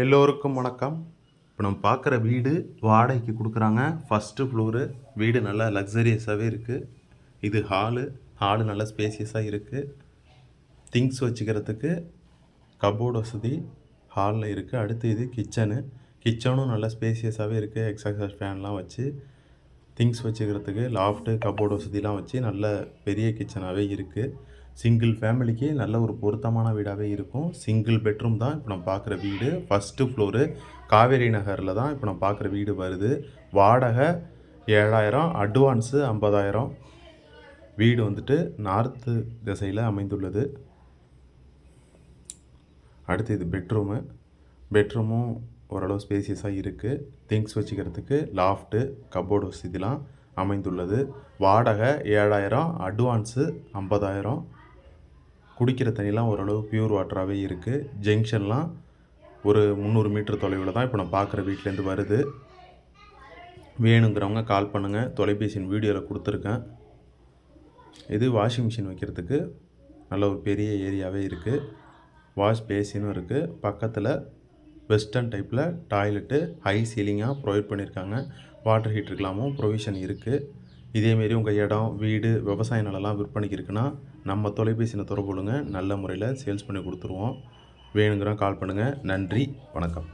எல்லோருக்கும் வணக்கம். இப்போ நம்ம பார்க்குற வீடு வாடகைக்கு கொடுக்குறாங்க. ஃபஸ்ட்டு ஃப்ளோரு வீடு நல்லா லக்ஸரியஸாகவே இருக்குது இது ஹாலு ஹாலு நல்லா ஸ்பேசியஸாக இருக்குது திங்ஸ் வச்சுக்கிறதுக்கு கபோர்டு வசதி ஹாலில் இருக்குது அடுத்து இது கிச்சனு கிச்சனும் நல்லா ஸ்பேசியஸாகவே இருக்குது எக்ஸாக்ஸாஸ் ஃபேன்லாம் வச்சு திங்ஸ் வச்சுக்கிறதுக்கு லாஃப்ட்டு கபோர்டு வசதிலாம் வச்சு நல்ல பெரிய கிச்சனாகவே இருக்குது சிங்கிள் ஃபேமிலிக்கு நல்ல ஒரு பொருத்தமான வீடாகவே இருக்கும். சிங்கிள் பெட்ரூம் தான் இப்போ நம்ம பார்க்குற வீடு. ஃபஸ்ட்டு ஃப்ளோரு காவேரி நகரில் தான் இப்போ நம்ம பார்க்குற வீடு வருது. வாடகை ஏழாயிரம் அட்வான்ஸு ஐம்பதாயிரம். வீடு வந்துட்டு நார்த்து திசையில் அமைந்துள்ளது. அடுத்து இது பெட்ரூமு பெட்ரூமும் ஓரளவு ஸ்பேசியஸாக இருக்குது திங்ஸ் வச்சுக்கிறதுக்கு லாஃப்ட்டு கபோர்டு வசதிலாம் அமைந்துள்ளது. வாடகை ஏழாயிரம் அட்வான்ஸு ஐம்பதாயிரம். குடிக்கிற தண்ணிலாம் ஓரளவு பியூர் வாட்டராகவே இருக்குது ஜங்ஷன்லாம் ஒரு முந்நூறு மீட்டர் தொலைவில் தான் இப்போ நான் பார்க்குற வீட்டிலேருந்து வருது. வேணுங்கிறவங்க கால் பண்ணுங்கள் தொலைபேசியின் வீடியோவில் கொடுத்துருக்கேன். இது வாஷிங் மிஷின் வைக்கிறதுக்கு நல்ல ஒரு பெரிய ஏரியாவே இருக்குது வாஷ் பேசினும் இருக்குது பக்கத்தில் வெஸ்டர்ன் டைப்பில் டாய்லெட்டு ஹை சீலிங்காக ப்ரொவைட் பண்ணியிருக்காங்க வாட்டர் ஹீட்டருக்கெல்லாமும் ப்ரொவிஷன் இருக்குது இதேமாரி உங்கள் இடம் வீடு விவசாய நிலம்லாம் விற்பனைக்கு இருக்குன்னா நம்ம தொலைபேசியில் தொடர்பு நல்ல முறையில் சேல்ஸ் பண்ணி கொடுத்துருவோம். வேணுங்கிறோம் கால் பண்ணுங்கள் நன்றி. வணக்கம்.